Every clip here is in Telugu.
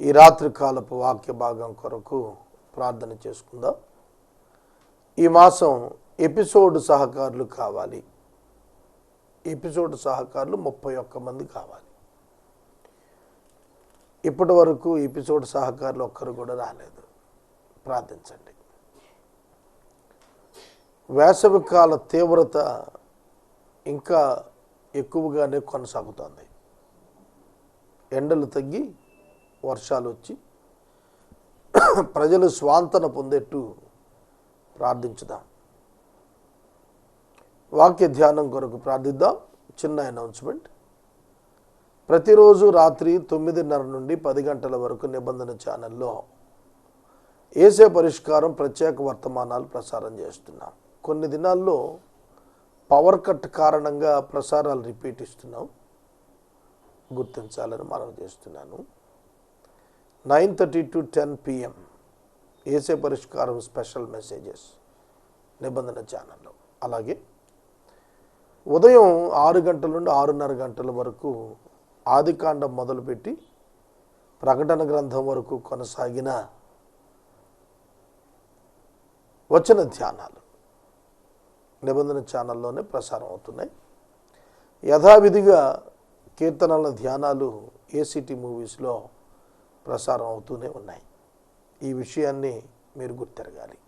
ఈ రాత్రి కాలపు వాక్య భాగం కొరకు ప్రార్థన చేసుకుందాం. ఈ మాసం ఎపిసోడ్ సహకారులు కావాలి. ఎపిసోడ్ సహకారులు ముప్పై ఒక్క మంది కావాలి. ఇప్పటి వరకు ఎపిసోడ్ సహకారులు ఒక్కరు కూడా రాలేదు. ప్రార్థించండి. వేసవికాల తీవ్రత ఇంకా ఎక్కువగానే కొనసాగుతోంది. ఎండలు తగ్గి వర్షాలు వచ్చి ప్రజలు స్వాంతన పొందేట్టు ప్రార్థించుదాం. వాక్య ధ్యానం కొరకు ప్రార్థిద్దాం. చిన్న అనౌన్స్మెంట్ ప్రతిరోజు రాత్రి తొమ్మిదిన్నర నుండి పది గంటల వరకు నిబంధన ఛానల్లో ఏసే పరిష్కారం ప్రత్యేక వర్తమానాలు ప్రసారం చేస్తున్నాం. కొన్ని దినాల్లో పవర్ కట్ కారణంగా ప్రసారాలు రిపీట్ ఇస్తున్నాం. గుర్తించాలని మనం చేస్తున్నాను. Nine thirty to ten PM ఏసే పరిష్కారం స్పెషల్ మెసేజెస్ నిబంధన ఛానల్లో అలాగే ఉదయం ఆరు గంటల నుండి ఆరున్నర గంటల వరకు ఆదికాండం మొదలుపెట్టి ప్రకటన గ్రంథం వరకు కొనసాగిన వచన ధ్యానాలు నిబంధన ఛానల్లోనే ప్రసారం అవుతున్నాయి. యథావిధిగా కీర్తనల ధ్యానాలు ఏసీటీ మూవీస్లో ప్రసారం అవుతూనే ఉన్నాయి. ఈ విషయాన్ని మీరు గుర్తెరగాలి.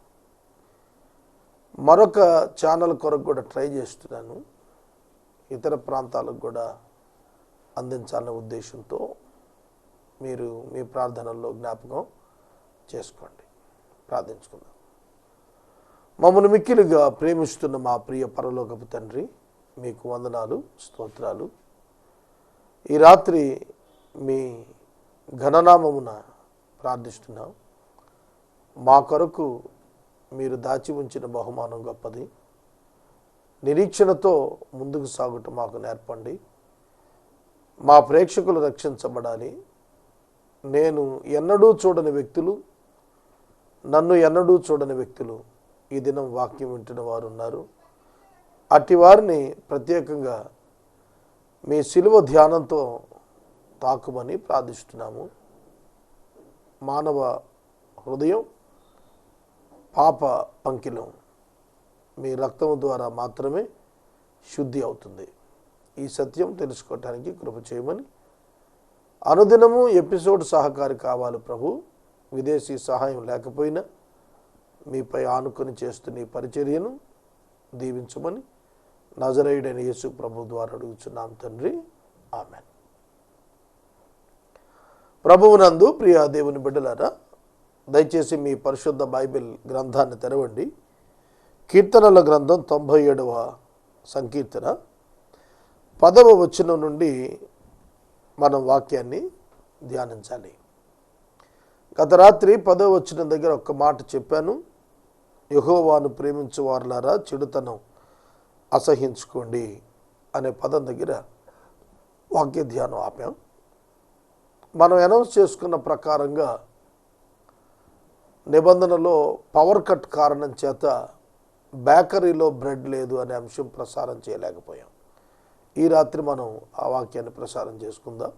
మరొక ఛానల్ కొరకు కూడా ట్రై చేస్తున్నాను. ఇతర ప్రాంతాలకు కూడా అందించాలనే ఉద్దేశంతో మీరు మీ ప్రార్థనల్లో జ్ఞాపకం చేసుకోండి. ప్రార్థించుకుందాం. మమ్మల్ని మిక్కిలుగా ప్రేమిస్తున్న మా ప్రియ పరలోకపు తండ్రి మీకు వందనాలు స్తోత్రాలు. ఈ రాత్రి మీ ఘననామమున ప్రార్థిస్తున్నాం. మా కొరకు మీరు దాచి ఉంచిన బహుమానం గొప్పది. నిరీక్షణతో ముందుకు సాగుట మాకు నేర్పండి. మా ప్రేక్షకులు రక్షించబడాలి. నేను ఎన్నడూ చూడని వ్యక్తులు నన్ను ఎన్నడూ చూడని వ్యక్తులు ఈ దినం వాక్యం వింటున్న వారు ఉన్నారు అట్టి వారిని ప్రత్యేకంగా మీ శిలువ ధ్యానంతో తాకుమని ప్రార్థిస్తున్నాము. మానవ హృదయం పాప పంకిలం. మీ రక్తము ద్వారా మాత్రమే శుద్ధి అవుతుంది. ఈ సత్యం తెలుసుకోవటానికి కృప చేయమని అనుదినము ఎపిసోడ్ సహకారి కావాలి ప్రభు. విదేశీ సహాయం లేకపోయినా మీపై ఆనుకొని చేస్తున్న ఈ పరిచర్యను దీవించమని నజరైడైన యేసు ప్రభు ద్వారా అడుగుచున్నాం తండ్రి. ఆమెన్. ప్రభువునందు ప్రియ దేవుని బిడ్డలారా దయచేసి మీ పరిశుద్ధ బైబిల్ గ్రంథాన్ని తెరవండి. కీర్తనల గ్రంథం తొంభై ఏడవ సంకీర్తన. పదవ వచనం నుండి మనం వాక్యాన్ని ధ్యానించాలి. గత రాత్రి పదవ వచ్చిన దగ్గర ఒక్క మాట చెప్పాను. యహోవాను ప్రేమించు వారులారా చెడుతనం అసహించుకోండి అనే పదం దగ్గర వాక్య ధ్యానం ఆపాం. మనం అనౌన్స్ చేసుకున్న ప్రకారంగా నిబంధనలో పవర్ కట్ కారణం చేత బేకరీలో బ్రెడ్ లేదు అనే అంశం ప్రసారం చేయలేకపోయాం. ఈ రాత్రి మనం ఆ వాక్యాన్ని ప్రసారం చేసుకుందాం.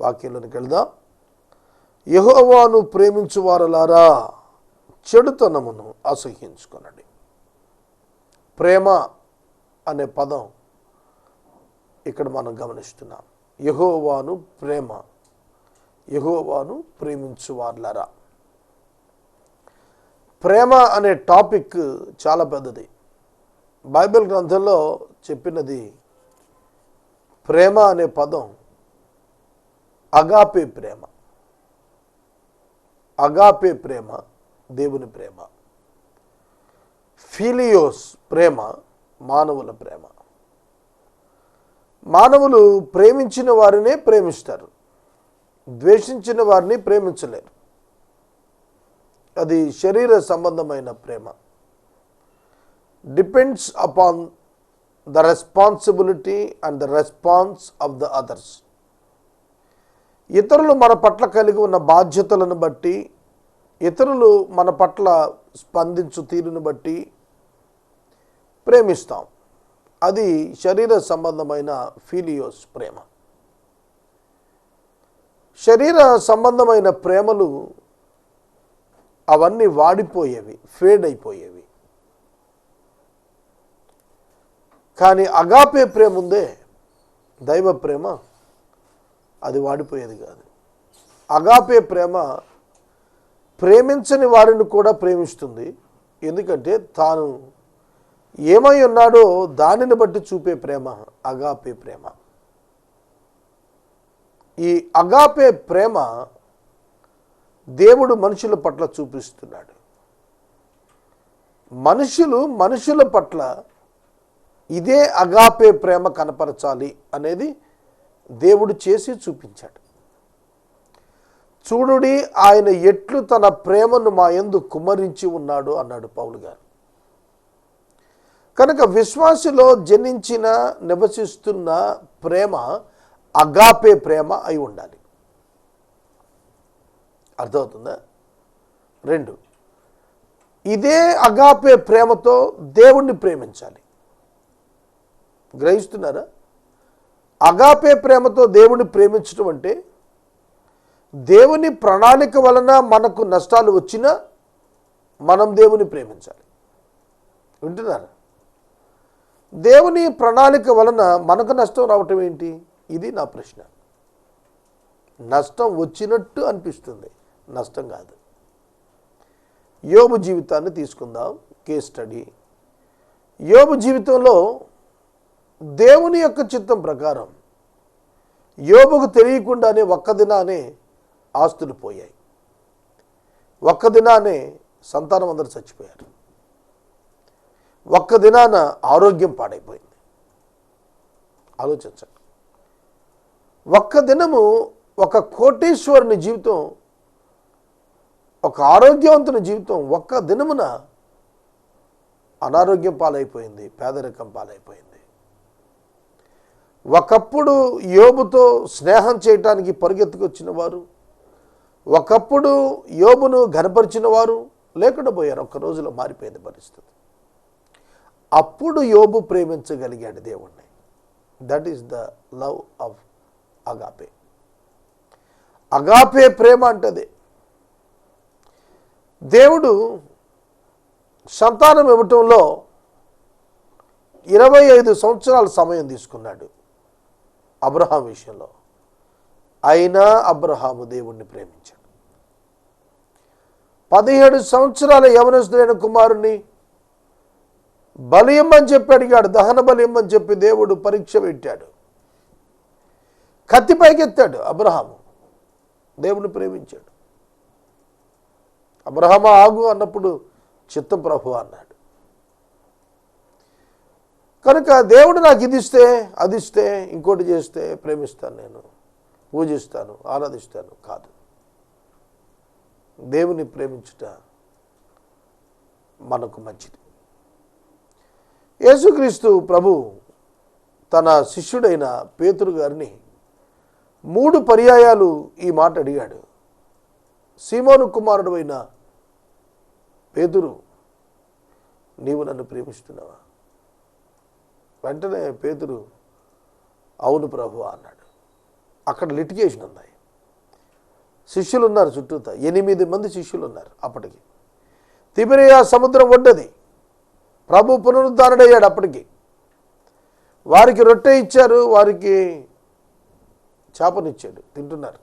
వాక్యంలోనికి వెళ్దాం. యహోవాను ప్రేమించు వారలారా చెడుతనమును అసహించుకొనండి ప్రేమ అనే పదం ఇక్కడ మనం గమనిస్తున్నాం. యహోవాను ప్రేమ. యహోవాను ప్రేమించువార్లరా. ప్రేమ అనే టాపిక్ చాలా పెద్దది. బైబిల్ గ్రంథంలో చెప్పినది ప్రేమ అనే పదం అగాపే ప్రేమ. అగాపే ప్రేమ దేవుని ప్రేమ. ఫీలియోస్ ప్రేమ మానవుల ప్రేమ. మానవులు ప్రేమించిన వారినే ప్రేమిస్తారు. ద్వేషించిన వారిని ప్రేమించలేరు. అది శరీర సంబంధమైన ప్రేమ. Depends upon the responsibility and the response of the others ఇతరులు మన పట్ల కలిగి ఉన్న బాధ్యతలను బట్టి ఇతరులు మన పట్ల స్పందించు తీరును బట్టి ప్రేమిస్తాం. అది శరీర సంబంధమైన ఫీలియోస్ ప్రేమ. శరీర సంబంధమైన ప్రేమలు అవన్నీ వాడిపోయేవి ఫేడ్ అయిపోయేవి. కానీ అగాపే ప్రేమ ఉందే దైవ ప్రేమ అది వాడిపోయేది కాదు. అగాపే ప్రేమ ప్రేమించని వారిని కూడా ప్రేమిస్తుంది. ఎందుకంటే తాను ఏమై ఉన్నాడో దానిని బట్టి చూపే ప్రేమ అగాపే ప్రేమ. ఈ అగాపే ప్రేమ దేవుడు మనుషుల పట్ల చూపిస్తున్నాడు. మనుషులు మనుషుల పట్ల ఇదే అగాపే ప్రేమ కనపరచాలి అనేది దేవుడు చేసి చూపించాడు. చూడుడి ఆయన ఎట్లు తన ప్రేమను మా యందు కుమ్మరించి ఉన్నాడు అన్నాడు పౌలు గారు. కనుక విశ్వాసిలో జనించిన నివసిస్తున్న ప్రేమ అగాపే ప్రేమ అయి ఉండాలి. అర్థమవుతుందా? రెండు. ఇదే అగాపే ప్రేమతో దేవుణ్ణి ప్రేమించాలి. గ్రహిస్తున్నారా? అగాపే ప్రేమతో దేవుణ్ణి ప్రేమించడం అంటే దేవుని ప్రణాళిక వలన మనకు నష్టాలు వచ్చినా మనం దేవుని ప్రేమించాలి. వింటున్నారా? దేవుని ప్రణాళిక వలన మనకు నష్టం రావటం ఏంటి? ఇది నా ప్రశ్న. నష్టం వచ్చినట్టు అనిపిస్తుంది. నష్టం కాదు. యోబు జీవితాన్ని తీసుకుందాం. Case study. యోబు జీవితంలో దేవుని యొక్క చిత్తం ప్రకారం యోబుకు తెలియకుండానే ఒక్క దినానే ఆస్తులు పోయాయి. ఒక్క దినానే సంతానం అందరూ చచ్చిపోయారు. ఒక్క దినాన ఆరోగ్యం పాడైపోయింది. ఆలోచించండి. ఒక్క దినము ఒక కోటీశ్వరుని జీవితం ఒక ఆరోగ్యవంతుని జీవితం ఒక్క దినమున అనారోగ్యం పాలైపోయింది పేదరికం పాలైపోయింది. ఒకప్పుడు యోబుతో స్నేహం చేయటానికి పరుగెత్తుకొచ్చిన వారు ఒకప్పుడు యోబును ఘనపరిచిన వారు లేకుండా పోయారు. ఒక్క రోజులో మారిపోయింది పరిస్థితి. అప్పుడు యోబు ప్రేమించగలిగాడు దేవుణ్ణి. That is the love of agape agape ప్రేమ అంటది. దేవుడు సంతానం ఇవ్వటంలో ఇరవై ఐదు సంవత్సరాల సమయం తీసుకున్నాడు అబ్రహాం విషయంలో. అయినా అబ్రహాము దేవుణ్ణి ప్రేమించాడు. పదిహేడు సంవత్సరాల యవనస్తులైన కుమారుణ్ణి బలి ఇమ్మని చెప్పి అడిగాడు. దహన బలి ఇమ్మని చెప్పి దేవుడు పరీక్ష పెట్టాడు. కత్తి పైకెత్తాడు అబ్రహాము. దేవుని ప్రేమించాడు. అబ్రహమ ఆగు అన్నప్పుడు చిత్తం ప్రభు అన్నాడు. కనుక దేవుడు నాకు ఇది ఇస్తే అది ఇస్తే ఇంకోటి చేస్తే ప్రేమిస్తాను నేను. పూజిస్తాను ఆరాధిస్తాను కాదు. దేవుని ప్రేమించుట మనకు మంచిది. యేసుక్రీస్తు ప్రభు తన శిష్యుడైన పేతురు గారిని మూడు పర్యాయాలు ఈ మాట అడిగాడు. సీమోను కుమారుడు అయిన పేతురు నీవు నన్ను ప్రేమిస్తున్నావా? వెంటనే పేతురు అవును ప్రభు అన్నాడు. అక్కడ లిటిగేషన్ ఉన్నాయి శిష్యులు ఉన్నారు చుట్టూతా. ఎనిమిది మంది శిష్యులు ఉన్నారు అప్పటికి. తిబిరియా సముద్రం ఒడ్డది. ప్రభు పునరుద్ధరణయ్యాడు అప్పటికి. వారికి రొట్టె ఇచ్చారు వారికి చేపనిచ్చాడు తింటున్నారు.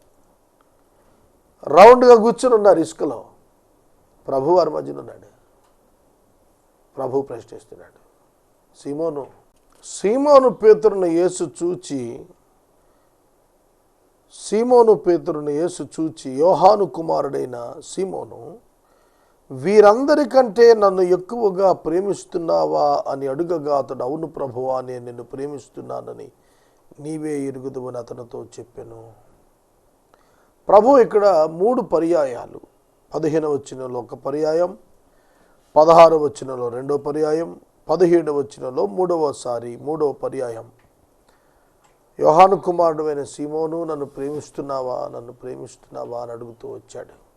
రౌండ్గా కూర్చుని ఉన్నారు ఇసుకలో. ప్రభు వారి మధ్యన ఉన్నాడు. ప్రభు ప్రశ్నిస్తున్నాడు. సీమోను సీమోను పేతురుని యేసు చూచి సీమోను పేతురుని యేసు చూచి యోహాను కుమారుడైన సీమోను వీరందరికంటే నన్ను ఎక్కువగా ప్రేమిస్తున్నావా అని అడుగగా అతడు అవును ప్రభువా నేను నిన్ను ప్రేమిస్తున్నానని నీవే ఎరుగుదువని అతనితో చెప్పాను. ప్రభు ఇక్కడ మూడు పర్యాయాలు. పదిహేను వచ్చినలో ఒక పర్యాయం పదహారు వచ్చినలో రెండో పర్యాయం పదిహేడు వచ్చినలో మూడవసారి మూడవ పర్యాయం. యోహాను కుమారుడైన సీమోను నన్ను ప్రేమిస్తున్నావా? నన్ను ప్రేమిస్తున్నావా? అని అడుగుతూ వచ్చాడు.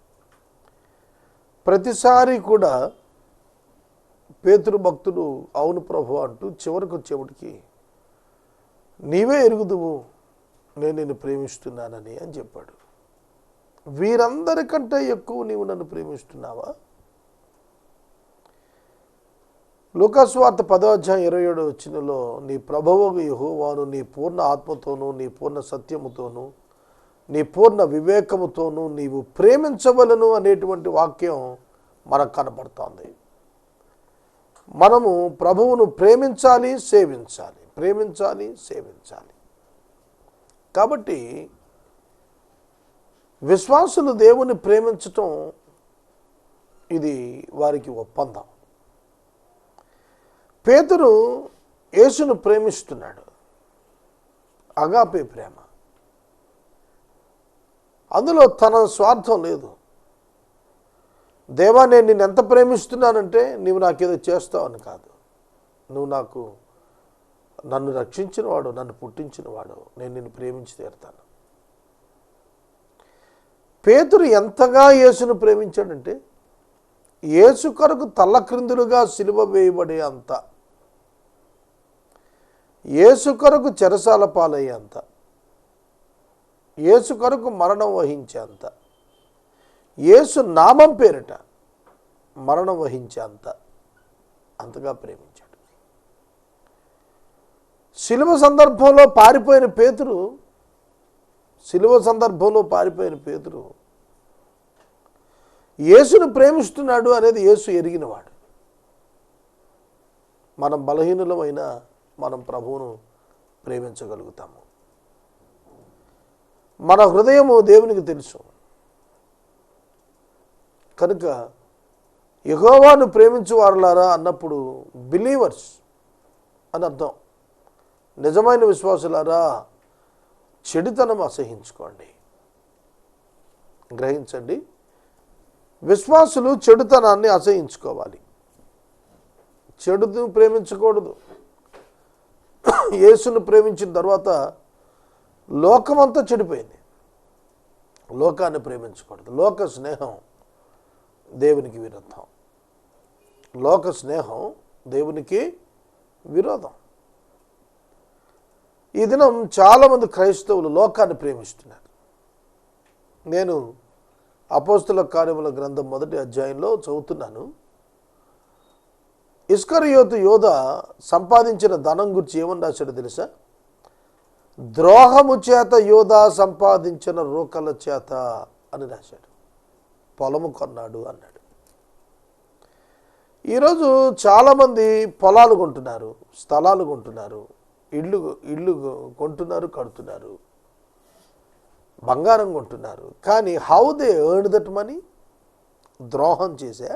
ప్రతిసారి కూడా పేతురు భక్తుడు అవును ప్రభు అంటూ చివరికి వచ్చేప్పటికి నీవే ఎరుగుదువు నేను నిన్ను ప్రేమిస్తున్నానని అని చెప్పాడు. వీరందరికంటే ఎక్కువ నీవు నన్ను ప్రేమిస్తున్నావా? లోకస్వార్త పదో అధ్యాయం ఇరవై ఏడు వచ్చినలో నీ ప్రభువు యెహోవాను నీ పూర్ణ ఆత్మతోనూ నీ పూర్ణ సత్యముతోనూ నీ పూర్ణ వివేకముతోనూ నీవు ప్రేమించవలను అనేటువంటి వాక్యం మనకు కనపడుతోంది. మనము ప్రభువును ప్రేమించాలి సేవించాలి. ప్రేమించాలి సేవించాలి. కాబట్టి విశ్వాసులు దేవుని ప్రేమించటం ఇది వారికి ఒప్పందం. పేతురు యేసును ప్రేమిస్తున్నాడు. అగాపే ప్రేమ. అందులో తన స్వార్థం లేదు. దేవా నేను నిన్ను ఎంత ప్రేమిస్తున్నానంటే నీవు నాకేదో చేస్తావని కాదు. నువ్వు నాకు నన్ను రక్షించినవాడు నన్ను పుట్టించినవాడు నేను నిన్ను ప్రేమించి తీరుతాను. పేతురు ఎంతగా యేసును ప్రేమించాడంటే యేసు కొరకు తల్లక్రిందులుగా సిలువ వేయబడే అంత యేసు కొరకు చెరసాల పాలయ్యే అంత. యేసు కొరకు మరణం వహించేంత. ఏసు యేసు నామం పేరిట మరణం వహించే అంత అంతగా ప్రేమించాడు. శిలువ సందర్భంలో పారిపోయిన పేతురు శిలువ సందర్భంలో పారిపోయిన పేతురు యేసును ప్రేమిస్తున్నాడు అనేది యేసు ఎరిగినవాడు. మనం బలహీనులమైన మనం ప్రభువును ప్రేమించగలుగుతాము. మన హృదయము దేవునికి తెలుసు. కనుక యహోవాను ప్రేమించు వారులారా అన్నప్పుడు బిలీవర్స్ అని అర్థం. నిజమైన విశ్వాసులారా చెడుతనం అసహించుకోండి గ్రహించండి. విశ్వాసులు చెడుతనాన్ని అసహించుకోవాలి చెడును ప్రేమించకూడదు. యేసును ప్రేమించిన తర్వాత లోకమంతా చెడిపోయింది. లోకాన్ని ప్రేమించకూడదు. లోక స్నేహం దేవునికి విరుద్ధం. లోక స్నేహం దేవునికి విరోధం. ఈ దినం చాలామంది క్రైస్తవులు లోకాన్ని ప్రేమిస్తున్నారు. నేను అపోస్తుల కార్యముల గ్రంథం మొదటి అధ్యాయంలో చదువుతున్నాను. ఇస్కరియోతు యోధ సంపాదించిన ధనం గురించి ఏమని రాశాడో తెలుసా? ద్రోహము చేత యోధ సంపాదించిన రూకల చేత అని రాశాడు. పొలము కొన్నాడు అన్నాడు. ఈరోజు చాలామంది పొలాలు కొంటున్నారు స్థలాలు కొంటున్నారు ఇళ్ళు ఇళ్ళు కొంటున్నారు కడుతున్నారు బంగారం కొంటున్నారు. కానీ how they earn that money ద్రోహం చేసే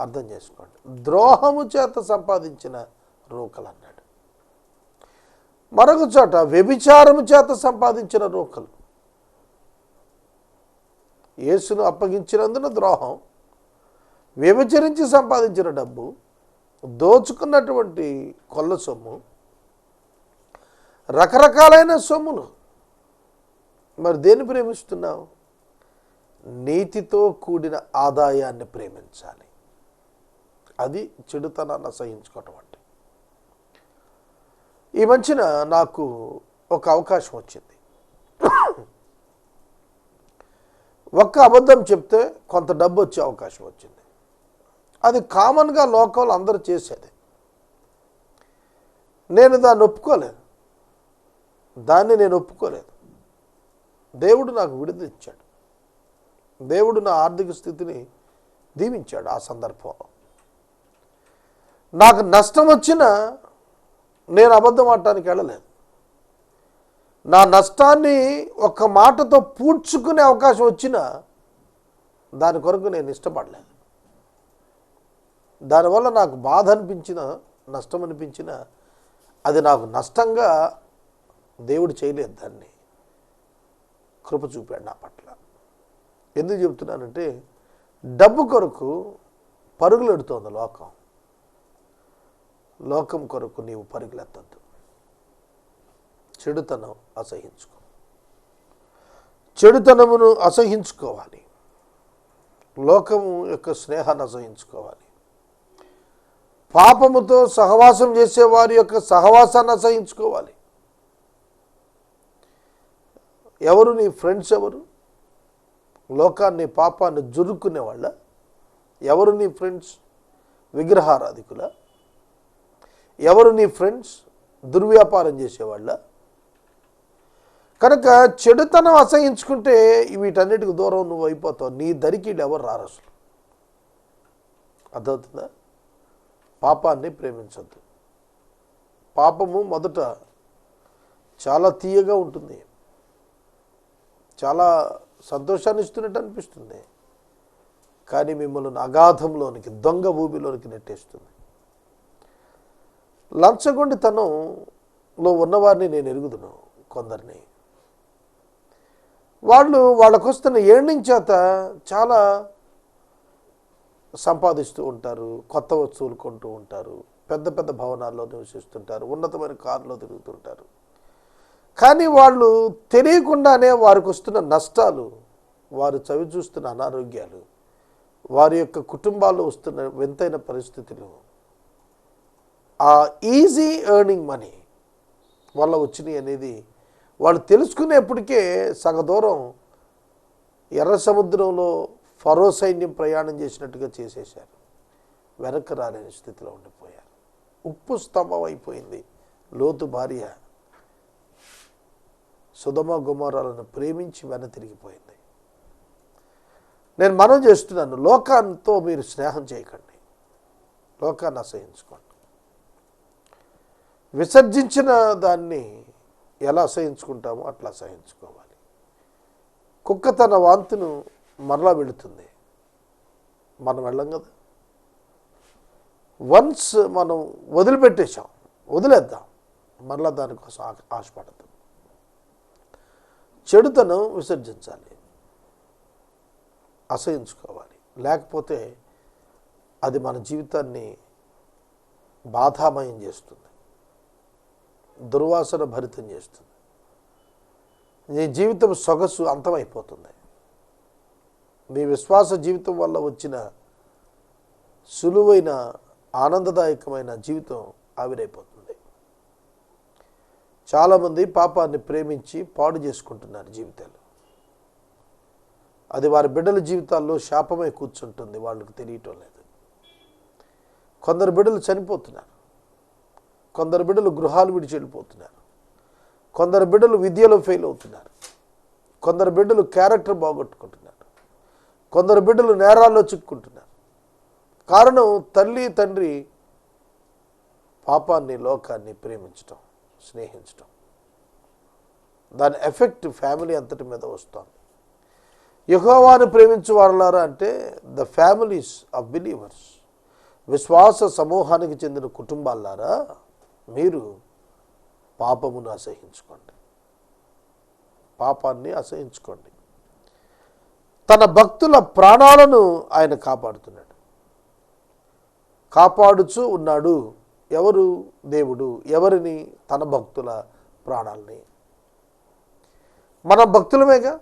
అర్థం చేసుకోండి. ద్రోహము చేత సంపాదించిన రూకలు అన్నాడు. మరొక చోట వ్యభిచారము చేత సంపాదించిన రూకలు యేసును అప్పగించినందున ద్రోహం వ్యభిచరించి సంపాదించిన డబ్బు దోచుకున్నటువంటి కొల్ల సొమ్ము రకరకాలైన సొమ్ములు. మరి దేన్ని ప్రేమిస్తున్నావు? నీతితో కూడిన ఆదాయాన్ని ప్రేమించాలి. అది చెడుతనాన్ని సహించుకోవటం ఈ మధ్యన నాకు ఒక అవకాశం వచ్చింది. ఒక్క అబద్ధం చెప్తే కొంత డబ్బు వచ్చే అవకాశం వచ్చింది. అది కామన్గా లోకంలో అందరూ చేసేది. నేను దాన్ని ఒప్పుకోలేదు. దాన్ని నేను ఒప్పుకోలేదు. దేవుడు నాకు విడుదల ఇచ్చాడు దేవుడు నా ఆర్థిక స్థితిని దీవించాడు ఆ సందర్భంలో. నాకు నష్టం వచ్చినా నేను అబద్ధం ఆడటానికి వెళ్ళలేదు. నా నష్టాన్ని ఒక మాటతో పూడ్చుకునే అవకాశం వచ్చినా దాని కొరకు నేను ఇష్టపడలేదు. దానివల్ల నాకు బాధ అనిపించిన నష్టం అనిపించిన అది నాకు నష్టంగా దేవుడు చేయలేదు దాన్ని. కృప చూపాడు నా పట్ల. ఎందుకు చెప్తున్నానంటే డబ్బు కొరకు పరుగులెడుతోంది లోకం. లోకం కొరకు నీవు పరుగులెత్తద్దు. చెడుతనం అసహించుకో. చెడుతనమును అసహించుకోవాలి. లోకము యొక్క స్నేహాన్ని అసహించుకోవాలి. పాపముతో సహవాసం చేసే వారి యొక్క సహవాసాన్ని అసహించుకోవాలి. ఎవరు నీ ఫ్రెండ్స్ ఎవరు? లోకాన్ని పాపాన్ని జురుక్కునే వాళ్ళ ఎవరు నీ ఫ్రెండ్స్? విగ్రహారాధికుల? ఎవరు నీ ఫ్రెండ్స్? దుర్వ్యాపారం చేసేవాళ్ళ? కనుక చెడుతనం అసహించుకుంటే వీటన్నిటికి దూరం నువ్వు అయిపోతావు. నీ దరికి ఎవరు రారు అసలు? అర్థమవుతుందా? పాపాన్ని ప్రేమించద్దు. పాపము మొదట చాలా తీయగా ఉంటుంది. చాలా సంతోషాన్ని ఇస్తున్నట్టు అనిపిస్తుంది. కానీ మిమ్మల్ని అగాధంలోనికి దొంగ భూమిలోనికి నెట్టేస్తుంది. లంచగొండితనంలో ఉన్నవారిని నేను ఎరుగుదును కొందరిని. వాళ్ళు వాళ్ళకు వస్తున్న ఏర్నింగ్ చేత చాలా సంపాదిస్తూ ఉంటారు కొత్త వస్తువులు కొంటూ ఉంటారు పెద్ద పెద్ద భవనాల్లో నివసిస్తుంటారు ఉన్నతమైన కారులో తిరుగుతుంటారు. కానీ వాళ్ళు తెలియకుండానే వారికి వస్తున్న నష్టాలు వారు చవి చూస్తున్న అనారోగ్యాలు వారి యొక్క కుటుంబాల్లో వస్తున్న వింతైన పరిస్థితులు ఆ ఈజీ ఎర్నింగ్ మనీ వల్ల వచ్చినాయి అనేది వాళ్ళు తెలుసుకునేప్పటికే సగ దూరం ఎర్ర సముద్రంలో ఫరో సైన్యం ప్రయాణం చేసినట్టుగా చేసేశారు. వెనక్కి రాలేని స్థితిలో ఉండిపోయారు. ఉప్పు స్తంభం అయిపోయింది. లోతు భార్య సుధమ గుమారాలను ప్రేమించి వెన తిరిగిపోయింది. నేను మనం చేస్తున్నాను లోకాంతో మీరు స్నేహం చేయకండి. లోకాన్ని అసహించుకోండి. విసర్జించిన దాన్ని ఎలా అసహించుకుంటామో అట్లా అసహించుకోవాలి కుక్క తన వాంతును మరలా వెళుతుంది. మనం వెళ్ళం కదా. వన్స్ మనం వదిలిపెట్టేశాం వదిలేద్దాం మరలా దానికోసం ఆశపడతాం. చెడుతనం విసర్జించాలి. అసహించుకోవాలి. లేకపోతే అది మన జీవితాన్ని బాధామయం చేస్తుంది. దుర్వాసన భరితం చేస్తుంది. నీ జీవితం సొగసు అంతమైపోతుంది. నీ విశ్వాస జీవితం వల్ల వచ్చిన సులువైన ఆనందదాయకమైన జీవితం ఆవిరైపోతుంది. చాలామంది పాపాన్ని ప్రేమించి పాడు చేసుకుంటున్నారు జీవితాలు. అది వారి బిడ్డల జీవితాల్లో శాపమై కూర్చుంటుంది వాళ్ళకి తెలియటం లేదు. కొందరు బిడ్డలు చనిపోతున్నారు. కొందరు బిడ్డలు గృహాలు విడిచి వెళ్ళిపోతున్నారు కొందరు బిడ్డలు విద్యలో ఫెయిల్ అవుతున్నారు. కొందరు బిడ్డలు క్యారెక్టర్ బాగొట్టుకుంటున్నారు. కొందరు బిడ్డలు నేరాల్లో చిక్కుంటున్నారు కారణం తల్లి తండ్రి పాపాన్ని లోకాన్ని ప్రేమించటం స్నేహించటం. దాని ఎఫెక్ట్ ఫ్యామిలీ అంతటి మీద వస్తుంది. యహోవాను ప్రేమించు వారలారా అంటే ద ఫ్యామిలీస్ ఆఫ్ బిలీవర్స్ విశ్వాస సమూహానికి చెందిన కుటుంబాలారా మీరు పాపమును అసహించుకోండి. పాపాన్ని అసహించుకోండి. తన భక్తుల ప్రాణాలను ఆయన కాపాడుతున్నాడు. కాపాడుచూ ఉన్నాడు ఎవరు? దేవుడు. ఎవరిని? తన భక్తుల ప్రాణాలని. మన భక్తులమేగా?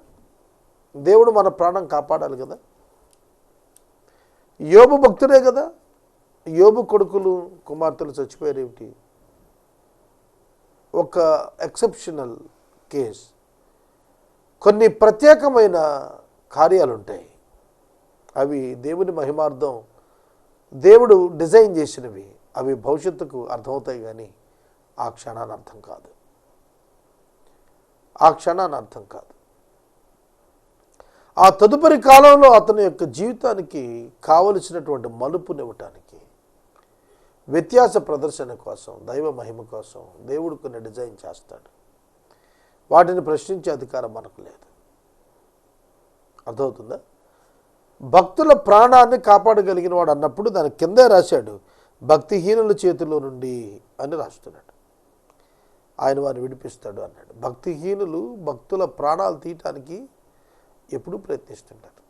దేవుడు మన ప్రాణం కాపాడాలి కదా. యోబు భక్తుడే కదా. యోబు కొడుకులు కుమార్తెలు చచ్చిపోయారు ఏమిటి ఒక ఎక్సెప్షనల్ కేస్ కొన్ని ప్రత్యేకమైన కార్యాలు ఉంటాయి అవి దేవుని మహిమార్థం దేవుడు డిజైన్ చేసినవి. అవి భవిష్యత్తుకు అర్థమవుతాయి కానీ ఆ క్షణాన్ని అర్థం కాదు. ఆ క్షణాన్ని అర్థం కాదు. ఆ తదుపరి కాలంలో అతని యొక్క జీవితానికి కావలసినటువంటి మలుపునివ్వటానికి వ్యత్యాస ప్రదర్శన కోసం దైవ మహిమ కోసం దేవుడు కొన్ని డిజైన్ చేస్తాడు. వాటిని ప్రశ్నించే అధికారం మనకు లేదు. అర్థమవుతుందా? భక్తుల ప్రాణాన్ని కాపాడగలిగిన వాడు అన్నప్పుడు దాని కిందే రాశాడు భక్తిహీనుల చేతిలో నుండి అని రాస్తున్నాడు. ఆయన వారిని విడిపిస్తాడు అన్నాడు. భక్తిహీనులు భక్తుల ప్రాణాలు తీయటానికి ఎప్పుడూ ప్రయత్నిస్తుంటారు.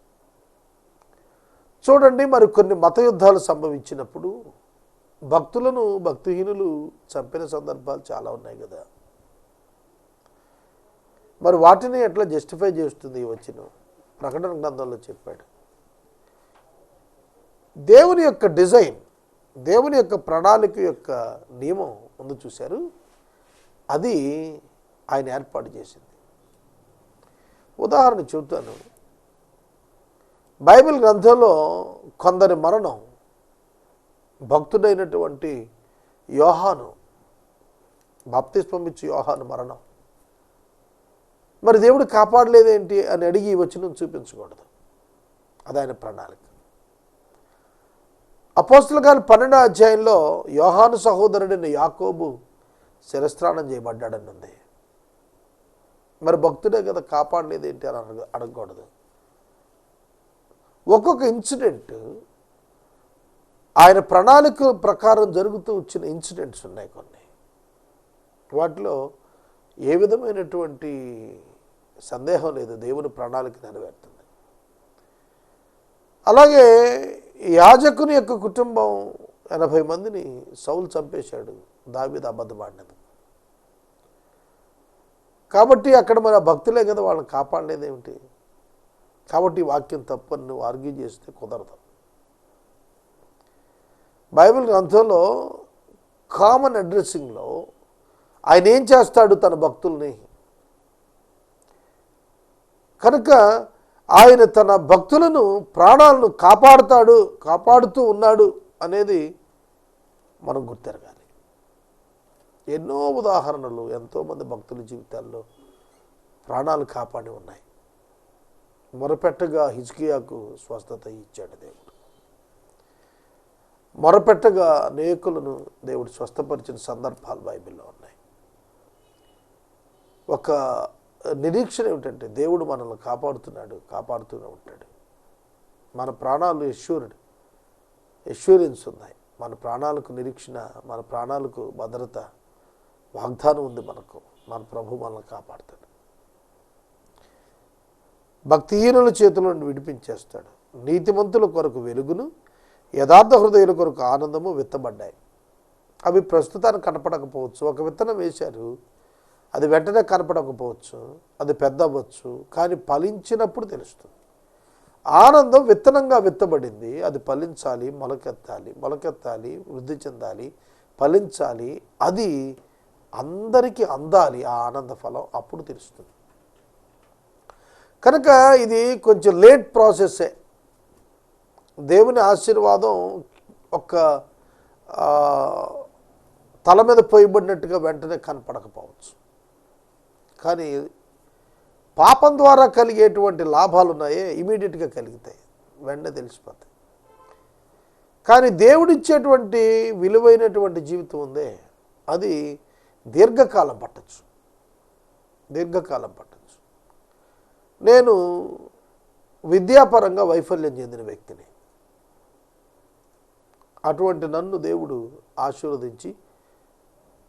చూడండి మరి కొన్ని మత యుద్ధాలు సంభవించినప్పుడు భక్తులను భక్తిహీనులు చంపిన సందర్భాలు చాలా ఉన్నాయి కదా. మరి వాటిని ఎట్లా జస్టిఫై చేస్తుంది వచ్చిన ప్రకటన గ్రంథంలో చెప్పాడు. దేవుని యొక్క డిజైన్ దేవుని యొక్క ప్రణాళిక యొక్క నియమం ముందు చూశారు. అది ఆయన ఏర్పాటు చేసింది. ఉదాహరణ చెబుతాను. బైబిల్ గ్రంథంలో కొందరి మరణం భక్తుడైనటువంటి యోహాను బాప్తిస్మమిచ్చు యోహాను మరణం. మరి దేవుడు కాపాడలేదేంటి అని అడిగి వచ్చిన చూపించకూడదు. అది ఆయన ప్రణాళిక. అపోస్తుల గారి పన్నెండో అధ్యాయంలో యోహాను సహోదరుడైన యాకోబు శిరస్నానం చేయబడ్డాడని ఉంది. మరి భక్తుడే కదా కాపాడలేదేంటి అని అడగ అడగకూడదు. ఒక్కొక్క ఇన్సిడెంట్ ఆయన ప్రణాళిక ప్రకారం జరుగుతూ వచ్చిన ఇన్సిడెంట్స్ ఉన్నాయి కొన్ని. వాటిలో ఏ విధమైనటువంటి సందేహం లేదు. దేవుని ప్రణాళిక నెరవేరుతుంది. అలాగే యాజకుని యొక్క కుటుంబం ఎనభై మందిని సౌలు చంపేశాడు. దావిద అబద్ధమాడినది. కాబట్టి అక్కడ మన భక్తులే కదా వాళ్ళని కాపాడలేదేమిటి? కాబట్టి వాక్యం తప్పని నువ్వు ఆర్గ్యూ చేస్తే కుదరదు. బైబిల్ గ్రంథంలో కామన్ అడ్రస్సింగ్లో ఆయన ఏం చేస్తాడు తన భక్తుల్ని? కనుక ఆయన తన భక్తులను ప్రాణాలను కాపాడుతాడు కాపాడుతూ ఉన్నాడు అనేది మనం గుర్తెరగాలి. ఎన్నో ఉదాహరణలు ఎంతోమంది భక్తుల జీవితాల్లో ప్రాణాలు కాపాడి ఉన్నాయి. మొరపెట్టగా హిజ్కియాకు స్వస్థత ఇచ్చాడు దేవుడు. మొరపెట్టగా అనేకులను దేవుడు స్వస్థపరిచిన సందర్భాలు బైబిల్లో ఉన్నాయి. ఒక నిరీక్షణ ఏమిటంటే దేవుడు మనల్ని కాపాడుతున్నాడు కాపాడుతూనే ఉంటాడు. మన ప్రాణాలు ఎష్యూర్డ్ ఎష్యూరెన్స్ ఉన్నాయి. మన ప్రాణాలకు నిరీక్షణ మన ప్రాణాలకు భద్రత వాగ్దానం ఉంది మనకు. మన ప్రభు మనల్ని కాపాడుతాడు. భక్తిహీనుల చేతుల నుండి విడిపించేస్తాడు. నీతిమంతుల కొరకు వెలుగును యథార్థ హృదయుల కొరకు ఆనందము విత్తబడ్డాయి. అవి ప్రస్తుతానికి కనపడకపోవచ్చు. ఒక విత్తనం వేశారు అది వెంటనే కనపడకపోవచ్చు అది పెద్ద అవ్వచ్చు కానీ ఫలించినప్పుడు తెలుస్తుంది. ఆనందం విత్తనంగా విత్తబడింది. అది ఫలించాలి మొలకెత్తాలి మొలకెత్తాలి వృద్ధి చెందాలి ఫలించాలి. అది అందరికీ అందాలి ఆ ఆనంద ఫలం అప్పుడు తెలుస్తుంది. కనుక ఇది కొంచెం లేట్ ప్రాసెస్సే దేవుని ఆశీర్వాదం ఒక తల మీద పోయబడినట్టుగా వెంటనే కనపడకపోవచ్చు. కానీ పాపం ద్వారా కలిగేటువంటి లాభాలు ఉన్నాయే ఇమీడియట్గా కలిగితే వెంటనే తెలిసిపోతాయి. కానీ దేవుడిచ్చేటువంటి విలువైనటువంటి జీవితం ఉందే అది దీర్ఘకాలం పట్టచ్చు. దీర్ఘకాలం పట్టచ్చు. నేను విద్యాపరంగా వైఫల్యం చెందిన వ్యక్తిని. అటువంటి నన్ను దేవుడు ఆశీర్వదించి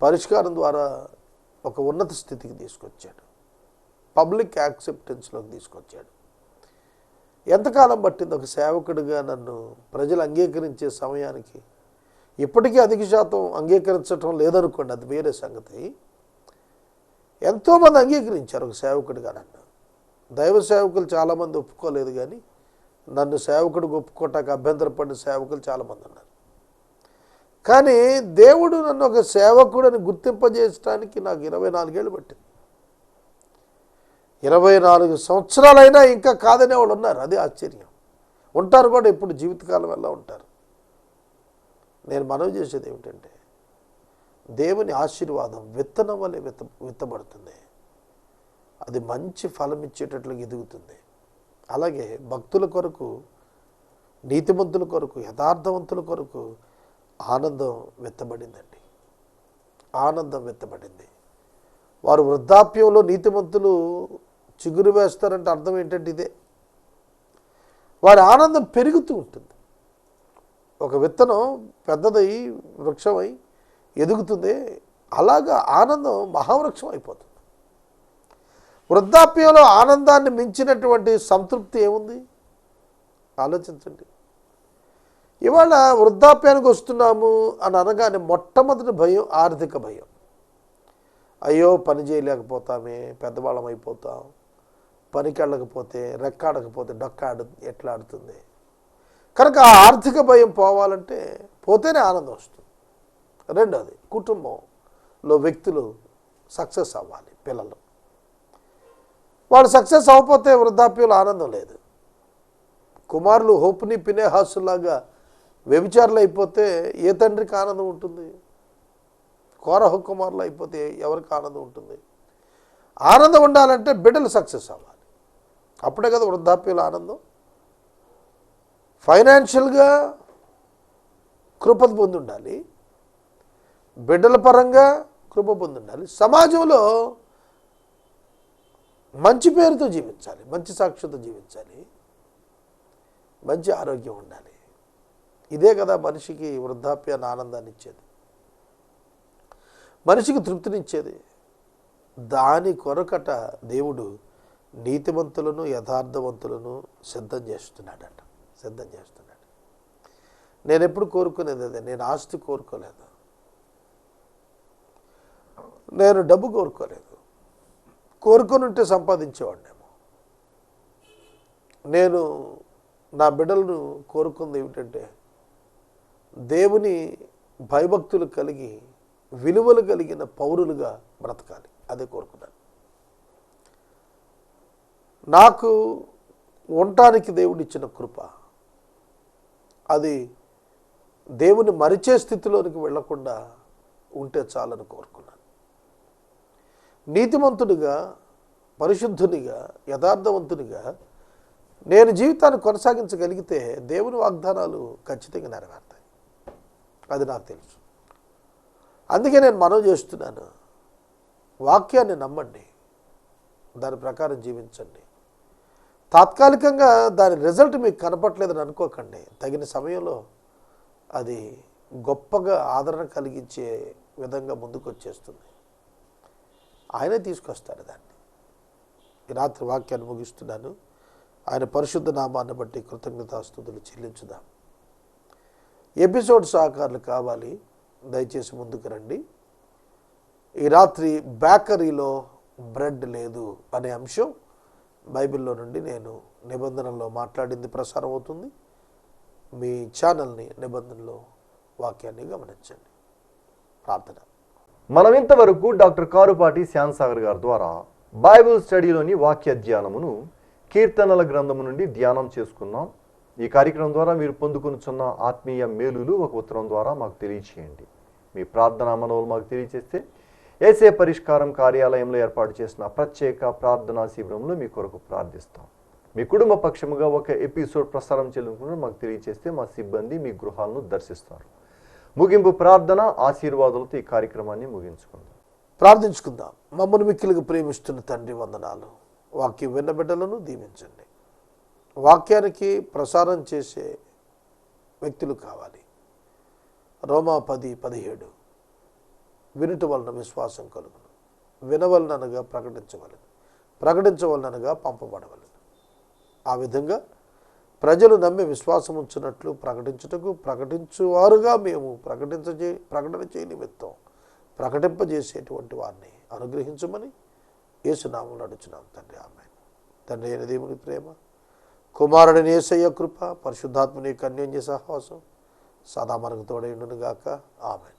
పరిష్కారం ద్వారా ఒక ఉన్నత స్థితికి తీసుకొచ్చాడు. పబ్లిక్ యాక్సెప్టెన్స్లోకి తీసుకొచ్చాడు. ఎంతకాలం పట్టింది ఒక సేవకుడిగా నన్ను ప్రజలు అంగీకరించే సమయానికి? ఇప్పటికీ అధిక శాతం అంగీకరించటం లేదనుకోండి అది వేరే సంగతి. ఎంతోమంది అంగీకరించారు ఒక సేవకుడిగా నన్ను. దైవ సేవకులు చాలామంది ఒప్పుకోలేదు కానీ నన్ను సేవకుడికి ఒప్పుకోటానికి అభ్యంతరపడిన సేవకులు చాలామంది ఉన్నారు. కానీ దేవుడు నన్ను ఒక సేవకుడని గుర్తింపజేయడానికి నాకు ఇరవై నాలుగేళ్ళు పట్టింది. ఇరవై నాలుగు సంవత్సరాలైనా ఇంకా కాదనే వాళ్ళు ఉన్నారు. అది ఆశ్చర్యం. ఉంటారు కూడా ఇప్పుడు జీవితకాలం వల్ల ఉంటారు? నేను మనవి చేసేది ఏమిటంటే దేవుని ఆశీర్వాదం విత్తనం వల్ల విత్త విత్తబడుతుంది. అది మంచి ఫలం ఇచ్చేటట్లుగా ఎదుగుతుంది. అలాగే భక్తుల కొరకు నీతిమంతుల కొరకు యథార్థవంతుల కొరకు ఆనందం విత్తబడిందండి. ఆనందం విత్తబడింది. వారు వృద్ధాప్యంలో నీతిమంతులు చిగురు వేస్తారంటే అర్థం ఏంటంటే ఇదే? వారి ఆనందం పెరుగుతూ ఉంటుంది. ఒక విత్తనం పెద్దదై వృక్షమై ఎదుగుతుంది అలాగా ఆనందం మహావృక్షం అయిపోతుంది. వృద్ధాప్యంలో ఆనందాన్ని మించినటువంటి సంతృప్తి ఏముంది? ఆలోచించండి. ఇవాళ వృద్ధాప్యానికి వస్తున్నాము అని అనగానే మొట్టమొదటి భయం ఆర్థిక భయం. అయ్యో పని చేయలేకపోతామే పెద్దవాళ్ళం అయిపోతాం. పనికి వెళ్ళకపోతే రెక్కాడకపోతే డొక్కాడు ఎట్లా ఆడుతుంది? కనుక ఆ ఆర్థిక భయం పోవాలంటే పోతేనే ఆనందం వస్తుంది. రెండోది కుటుంబంలో వ్యక్తులు సక్సెస్ అవ్వాలి పిల్లలు. వాళ్ళు సక్సెస్ అవ్వకపోతే వృద్ధాప్యంలో ఆనందం లేదు. కుమారులు హోప్ని పినేహాసులాగా వ్యభిచారులు అయిపోతే ఏ తండ్రికి ఆనందం ఉంటుంది? కోరహ కుమారులు అయిపోతే ఎవరికి ఆనందం ఉంటుంది? ఆనందం ఉండాలంటే బిడ్డలు సక్సెస్ అవ్వాలి. అప్పుడే కదా వృద్ధాప్యుల ఆనందం. ఫైనాన్షియల్గా కృప పొంది ఉండాలి బిడ్డల పరంగా కృప పొంది ఉండాలి సమాజంలో మంచి పేరుతో జీవించాలి. మంచి సాక్ష్యంతో జీవించాలి. మంచి ఆరోగ్యం ఉండాలి. ఇదే కదా మనిషికి వృద్ధాప్యాన్ని ఆనందాన్ని ఇచ్చేది. మనిషికి తృప్తినిచ్చేది దాని కొరకట దేవుడు నీతివంతులను యథార్థవంతులను సిద్ధం చేస్తున్నాడట. సిద్ధం చేస్తున్నాడు. నేను ఎప్పుడు కోరుకునేది అదే? నేను ఆస్తి కోరుకోలేదు. నేను డబ్బు కోరుకోలేదు. కోరుకొని ఉంటే సంపాదించేవాడినేమో. నేను నా బిడ్డలను కోరుకుంది ఏమిటంటే దేవుని భయభక్తులు కలిగి విలువలు కలిగిన పౌరులుగా బ్రతకాలి. అదే కోరుకున్నాను. నాకు ఉండటానికి దేవుడిచ్చిన కృప అది దేవుని మరిచే స్థితిలోనికి వెళ్ళకుండా ఉంటే చాలని కోరుకున్నాను. నీతిమంతుడిగా పరిశుద్ధునిగా యథార్థవంతునిగా నేను జీవితాన్ని కొనసాగించగలిగితే దేవుని వాగ్దానాలు ఖచ్చితంగా నెరవేరుతాయి. అది నాకు తెలుసు. అందుకే నేను మనం చేస్తున్నాను. వాక్యాన్ని నమ్మండి. దాని ప్రకారం జీవించండి. తాత్కాలికంగా దాని రిజల్ట్ మీకు కనపట్లేదని అనుకోకండి. తగిన సమయంలో అది గొప్పగా ఆదరణ కలిగించే విధంగా ముందుకు వచ్చేస్తుంది ఆయనే తీసుకొస్తాడు దాన్ని. ఈ రాత్రి వాక్యాన్ని ముగిస్తున్నాను. ఆయన పరిశుద్ధ నామాన్ని బట్టి కృతజ్ఞతాస్తుతులు చెల్లించుదాం. ఎపిసోడ్ సహకారులు కావాలి. దయచేసి ముందుకు రండి. ఈ రాత్రి బేకరీలో బ్రెడ్ లేదు అనే అంశం బైబిల్లో నుండి నేను నిబంధనలో మాట్లాడింది ప్రసారం అవుతుంది. మీ ఛానల్ని నిబంధనలో వాక్యాన్ని గమనించండి. ప్రార్థన. మనం ఇంతవరకు డాక్టర్ కారుపాటి శ్యాన్సాగర్ గారి ద్వారా బైబిల్ స్టడీలోని వాక్య ధ్యానమును కీర్తనల గ్రంథము నుండి ధ్యానం చేసుకున్నాం. ఈ కార్యక్రమం ద్వారా మీరు పొందుకునిచున్న ఆత్మీయ మేలులు ఒక ఉత్తరం ద్వారా మాకు తెలియచేయండి. మీ ప్రార్థన మనవులు మాకు తెలియచేస్తే ఏసే పరిష్కారం కార్యాలయంలో ఏర్పాటు చేసిన ప్రత్యేక ప్రార్థనా శిబిరంలో మీ కొరకు ప్రార్థిస్తాం. మీ కుటుంబ పక్షముగా ఒక ఎపిసోడ్ ప్రసారం చేయాలనుకుంటే మాకు తెలియచేస్తే మా సిబ్బంది మీ గృహాలను దర్శిస్తారు. ముగింపు ప్రార్థన ఆశీర్వాదాలతో ఈ కార్యక్రమాన్ని ముగించుకుందాం. ప్రార్థించుకుందాం. మమ్మల్ని మిక్కిలిగా ప్రేమిస్తున్న తండ్రి వందనాలు. వాక్యం విన్న బిడ్డలను దీవించండి. వాక్యానికి ప్రసారం చేసే వ్యక్తులు కావాలి. రోమా పది పదిహేడు. వినుట వలన విశ్వాసం కలుగును. వినవలనగా ప్రకటించవలను. ప్రకటించవలనగా పంపబడవలను. ఆ విధంగా ప్రజలు నమ్మి విశ్వాసం ఉంచినట్లు ప్రకటించుటకు ప్రకటించువారుగా మేము ప్రకటించే ప్రకటన చేయ నిమిత్తం ప్రకటింపజేసేటువంటి వారిని అనుగ్రహించమని యేసునామం నడుచున్నాం తండ్రి ఆమె తండ్రి అయిన దేవుని ప్రేమ కుమారుడిని ఏసయ్య కృప పరిశుద్ధాత్మని కన్యోన్య సహవాసం సదామరకు తోడైండును గాక ఆమె